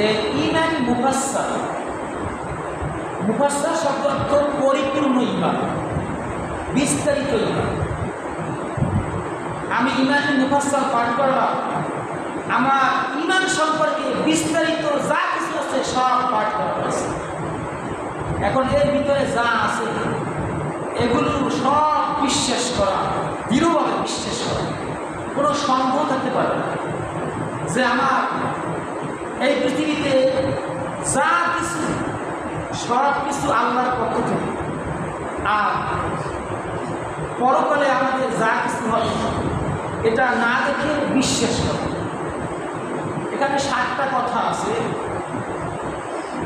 যে ইমান মুফাসসা মুফাসসা শব্দ অর্থ পরিপূর্ণ ইমান, বিস্তারিত ইমান। আমি ইমান মুফাসসা পাঠ করলাম। আমার ইমান সম্পর্কে বিস্তারিত যা কিছু আছে সব পাঠ করা হয়েছে। এখন এর ভিতরে যা আছে, এগুলো সব বিশ্বাস করা, দৃঢ়ভাবে বিশ্বাস করা। কোনো সন্দেহ থাকতে পারে না যে আমার এই পৃথিবীতে যা কিছু, সব কিছু আল্লাহর পক্ষ থেকে। আর পরকালে আমাদের যা কিছু হবে, এটা না দেখে বিশ্বাস করে। এখানে সাতটা কথা আছে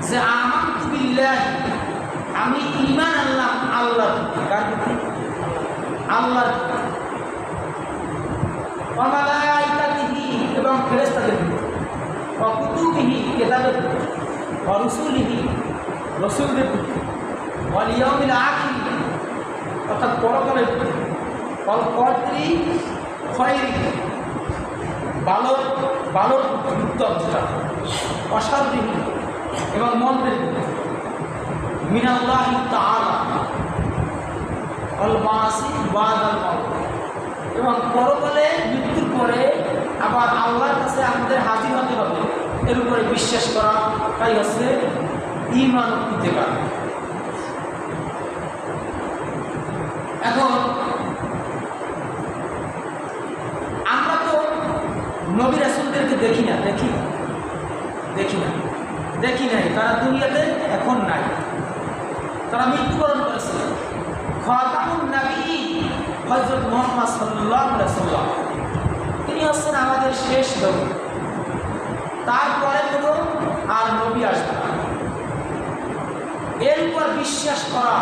যে আমার বিল্লাহ আমি ইমান আল্লাহ আল্লাহ। এবং ফেরেস্তাদের কেতাবের প্রতি অরসুলিহি রসুলদের প্রতি অলিয়মিল আখি অর্থাৎ পরকালের প্রতি কর্ত্রী খয়রি, বালক বালক উত্তম যেটা অসারবিহীন এবং মন্দের মিনাল্লাহ তাআলা অল মাসি বাদ আল এবং পরকালে মৃত্যুর পরে আবার আল্লাহর কাছে আমাদের হাজির হতে হবে। এর উপরে বিশ্বাস করা তাই হচ্ছে ইমান ইতেকার এখন, আমরা তো নবী রাসুলদেরকে দেখি না, দেখি? দেখি না। দেখি নাই, তারা দুনিয়াতে এখন নাই। তারা মৃত্যুবরণ করেছে। খতামুন নবী হজরত মোহাম্মদ সাল্লাহ সাল্লাম তিনি হচ্ছেন আমাদের শেষ নবী। তারপরে কোনো আর নবী আসবে এর উপর বিশ্বাস করা,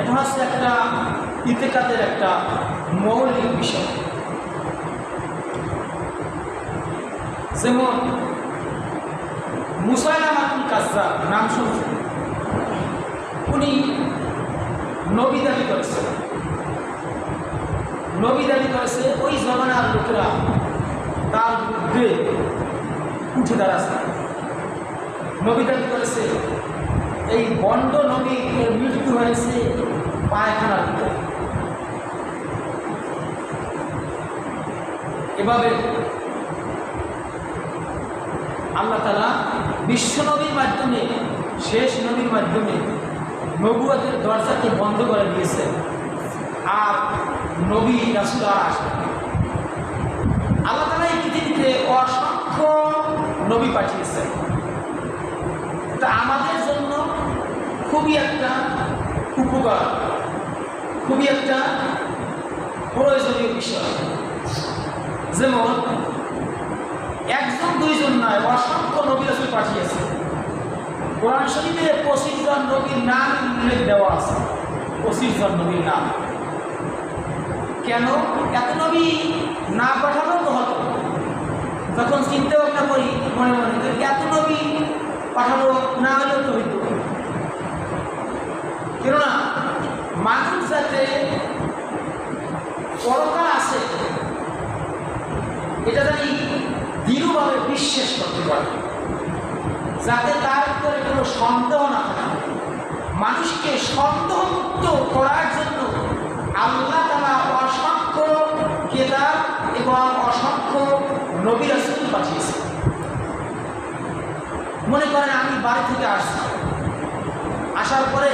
এটা হচ্ছে একটা ইতেকাতের একটা মৌলিক বিষয়। যেমন মুসাইলামাতুল কাজা নাম শুনছেন? উনি নবী দাবি করেছে নবী দাবি করেছে ওই জমানার লোকেরা উঠে দাঁড়াচ্ছে। নবী দাবি করেছে এই বন্ড নবীর মৃত্যু হয়েছে পায়খানার ভিতরে। এভাবে আল্লাহ তালা বিশ্ব নবীর মাধ্যমে, শেষ নবীর মাধ্যমে নবুয়াদের দরজাকে বন্ধ করে দিয়েছে। আর নবী রাসুল আর আসবে আল্লাহ তালা এই পৃথিবীতে অসংখ্য নবী পাঠিয়েছেন। তা আমাদের জন্য খুবই একটা উপকার, খুবই একটা প্রয়োজনীয় বিষয়। যেমন, একজন, দুইজন নয়, অসংখ্য নবী আসলে পাঠিয়েছে কোরআন শরীফে পঁচিশ জন নবীর নাম উল্লেখ দেওয়া আছে। পঁচিশ জন নবীর নাম। কেন? এত নবী না হতো তখন চিন্তা ভাবনা করি মনে মনে যে এত নবী পাঠানো না হলেও তো হইত। কেননা মানুষ যাতে পরকাল আছে। এটা জানি দৃঢ়ভাবে বিশ্বাস করতে পারে। যাতে তার ভিতরে কোনো সন্দেহ না থাকে। মানুষকে সন্দেহমুক্ত করার জন্য নবী রাসুল পাঠিয়েছে। মনে করেন আমি বাড়ি থেকে আসছি। আসার পরে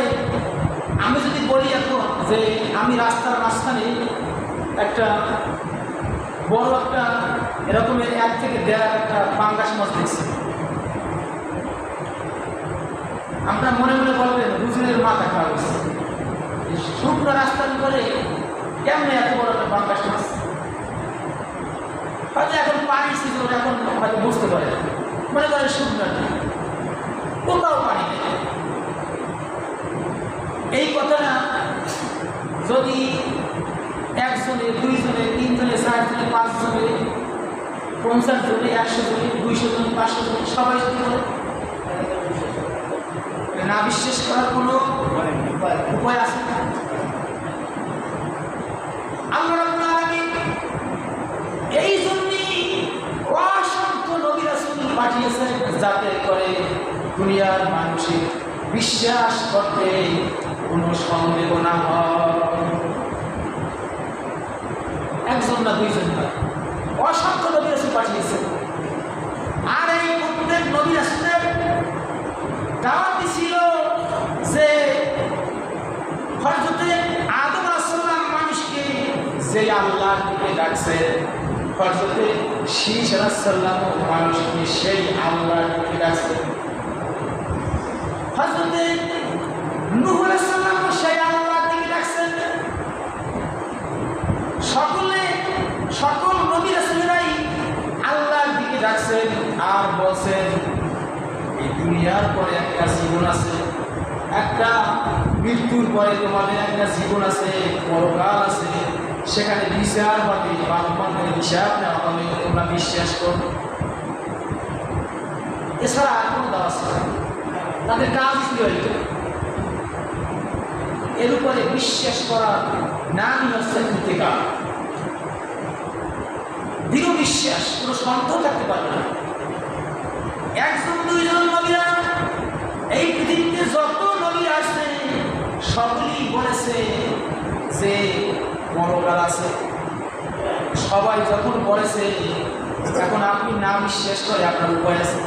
আমি যদি বলি এখন যে আমি রাস্তার মাঝখানে একটা বড় একটা এরকমের এক থেকে দেড় একটা পাঙ্গাস মাছ দেখছি। আপনার মনে মনে বলবেন, হুজুরের মাথা খাওয়া শুকনো রাস্তার উপরে কেমনে এত বড় একটা পাঙ্গাস মাছ হয়তো এখন পানি সিজন এখন হয়তো বুঝতে পারে মনে করেন না কোথাও পানি নেই। এই কথাটা যদি একজনে, দুইজনে, তিনজনে, চারজনে, পাঁচজনে পঞ্চাশ জনে একশো জনে দুইশো জন পাঁচশো জন সবাই যদি না বিশ্বাস করার কোনো উপায় আছে? না আল্লাহ রাব্বুল আলামিন এই জন্যই অসংখ্য নবী রাসূল পাঠিয়েছেন যাতে করে দুনিয়ার মানুষের বিশ্বাস করতে কোনো সন্দেহ না হয়। একজন না দুইজন না। অসংখ্য নবী পাঠিয়েছেন। আর এই প্রত্যেক নবী দাওয়াতি ছিল যে হজরতে আদম আসসালাম মানুষকে যে আল্লাহর দিকে ডাকছে হজরতে শীষ আলাহাল্লাম মানুষকে সেই আল্লাহর দিকে ডাকছে হজরতে নুহ আলাইসাল্লাম সেই আল্লাহর দিকে ডাকছেন সকলে সকল নবী রাসূলেরাই ডাকছেন আর বলছেন এই দুনিয়ার পরে একটা জীবন আছে। একটা মৃত্যুর পরে তোমাদের একটা জীবন আছে, পরকাল আছে। সেখানে বিচার হবে বাপমানের হিসাব নেওয়া হবে, তোমরা বিশ্বাস করো। এছাড়া আর কোনো দাওয়া তাদের কাজ ছিল এটা এর উপরে বিশ্বাস করার নামই হচ্ছে ইন্তেকাল বিশ্বাস, কোনো সন্দেহ থাকতে পারবে না। একজন, দুইজন নবীরা এই পৃথিবীতে যত নবী আসছে সকলেই বলেছে যে পরকাল আছে। সবাই যখন বলেছে, এখন আপনি না বিশ্বাস করে আপনার উপায় আছে।